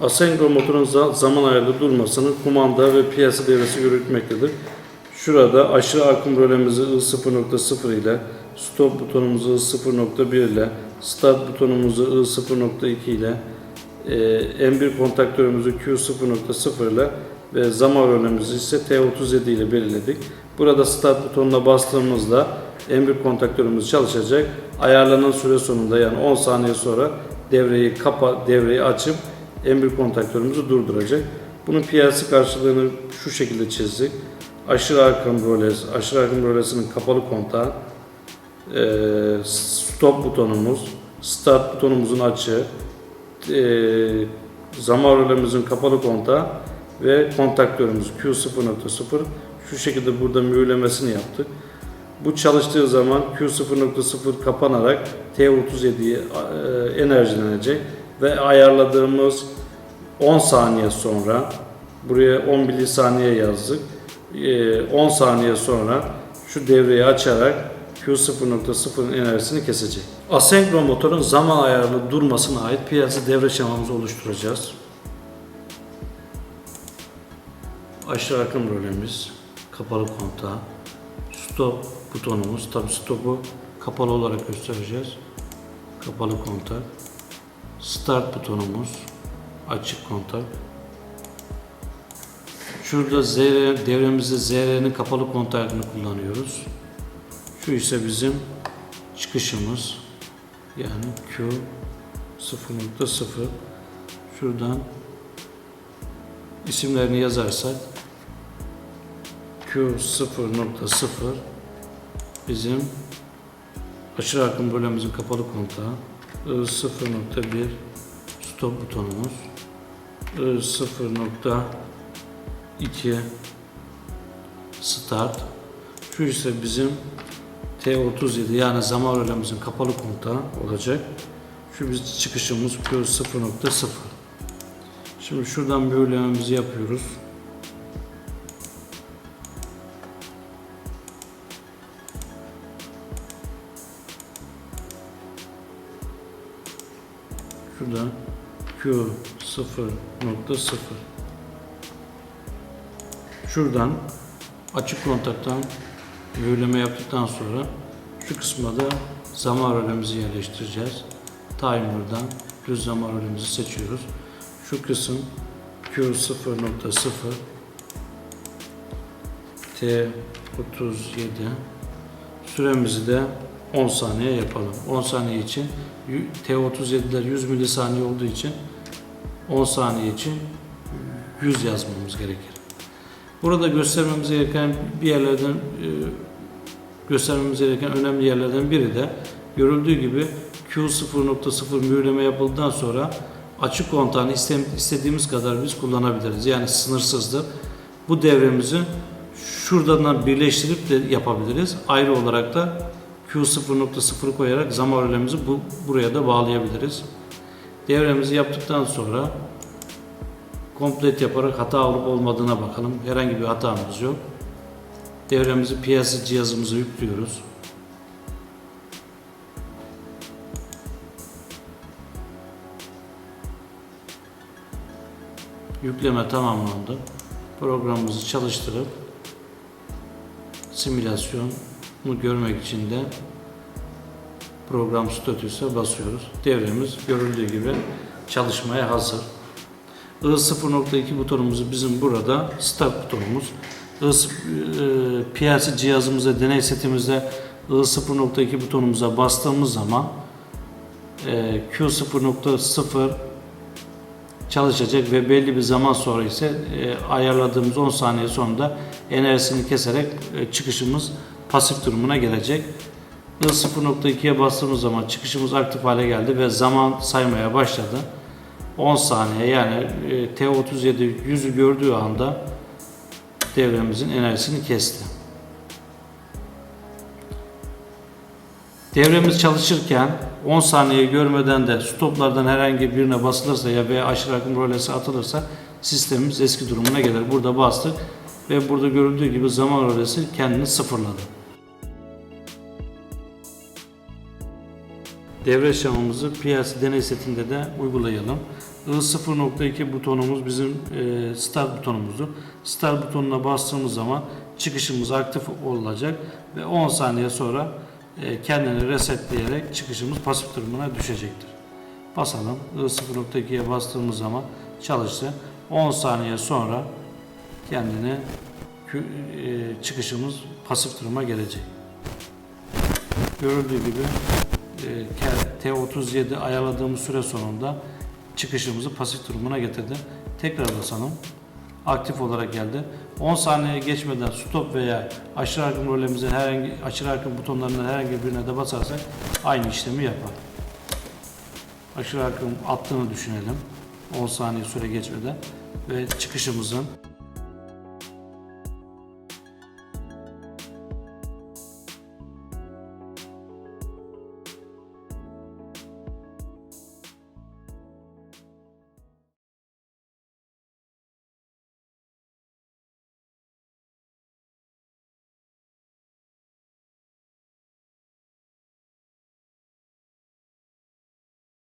Asenkron motorun za- zaman ayarlı durmasını kumanda ve piyasa devresi yürütmektedir. Şurada aşırı akım rölemizi I0.0 ile, stop butonumuzu I0.1 ile, start butonumuzu I0.2 ile, e, M1 kontaktörümüzü Q0.0 ile ve zaman rölemizi ise T37 ile belirledik. Burada start butonuna bastığımızda M1 kontaktörümüz çalışacak. Ayarlanan süre sonunda yani 10 saniye sonra devreyi kapa devreyi açıp M1 kontaktörümüzü durduracak. Bunun PLC karşılığını şu şekilde çizdik. Aşırı akım rölesi, aşırı akım rölesinin kapalı kontağı, eee, stop butonumuz, start butonumuzun açığı, eee, zaman rölemizin kapalı kontağı ve kontaktörümüz Q0.0 şu şekilde burada mühürlemesini yaptık. Bu çalıştığı zaman Q0.0 kapanarak T37'ye e, enerjilenecek ve ayarladığımız 10 saniye sonra buraya 10 milisaniye yazdık. E, 10 saniye sonra şu devreyi açarak Q0.0'ın enerjisini kesecek. Asenkron motorun zaman ayarlı durmasına ait piyasa devre şemamızı oluşturacağız. Aşağı akım rölemiz, kapalı kontağı, stop butonumuz, tabi stopu kapalı olarak göstereceğiz. Kapalı kontak. Start butonumuz, açık kontak. Şurada ZR, devremizde ZR'nin kapalı kontakını kullanıyoruz. Şu ise bizim çıkışımız. Yani Q 0.0 şuradan isimlerini yazarsak Q0.0 bizim aşırı akım bölümümüzün kapalı kontağı I0.1 stop butonumuz I0.2 start şu ise bizim T37 yani zaman rölemizin kapalı kontağı olacak. Şu biz çıkışımız Q0.0 Şimdi şuradan mühürlememizi yapıyoruz. Şuradan Q0.0 Şuradan açık kontaktan mühürleme yaptıktan sonra şu kısma da zaman rölemizi yerleştireceğiz. Timer'dan düz zaman rölemizi seçiyoruz. Şu kısım Q0.0 T37 süremizi de 10 saniye yapalım. 10 saniye için T37'ler 100 milisaniye olduğu için 10 saniye için 100 yazmamız gerekir. Burada göstermemiz gereken bir yerlerden e, göstermemiz gereken önemli yerlerden biri de görüldüğü gibi Q0.0 mühürleme yapıldıktan sonra açık kontağını iste- istediğimiz kadar biz kullanabiliriz. Yani sınırsızdır. Bu devremizi şuradan birleştirip de yapabiliriz. Ayrı olarak da Q0.0 koyarak zaman rölemizi bu, buraya da bağlayabiliriz. Devremizi yaptıktan sonra komplet yaparak hata olup olmadığına bakalım. Herhangi bir hatamız yok. Devremizi piyasa cihazımıza yüklüyoruz. Yükleme tamamlandı. Programımızı çalıştırıp simülasyonu görmek için de program statüse basıyoruz. Devremiz görüldüğü gibi çalışmaya hazır. I0.2 butonumuzu bizim burada start butonumuz. I, e, PLC cihazımızda deney setimizde I0.2 butonumuza bastığımız zaman e, Q0.0 çalışacak ve belli bir zaman sonra ise e, ayarladığımız 10 saniye sonunda enerjisini keserek çıkışımız pasif durumuna gelecek. I0.2'ye bastığımız zaman çıkışımız aktif hale geldi ve zaman saymaya başladı. 10 saniye yani e, T37 yüzü gördüğü anda devremizin enerjisini kesti. Devremiz çalışırken 10 saniye görmeden de stoplardan herhangi birine basılırsa ya veya aşırı akım rölesi atılırsa sistemimiz eski durumuna gelir. Burada bastık ve burada görüldüğü gibi zaman rölesi kendini sıfırladı. Devre şemamızı PLC deney setinde de uygulayalım. I0.2 butonumuz bizim e, start butonumuzdur. Start butonuna bastığımız zaman çıkışımız aktif olacak ve 10 saniye sonra e, kendini resetleyerek çıkışımız pasif durumuna düşecektir. Basalım. I0.2'ye bastığımız zaman çalıştı. 10 saniye sonra kendini kü- e, çıkışımız pasif duruma gelecek. Görüldüğü gibi e, T37 ayarladığımız süre sonunda çıkışımızı pasif durumuna getirdi. Tekrar basalım. Aktif olarak geldi. 10 saniye geçmeden stop veya aşırı akım rolemizin herhangi aşırı akım butonlarından herhangi birine de basarsak aynı işlemi yapar. Aşırı akım attığını düşünelim. 10 saniye süre geçmeden ve çıkışımızın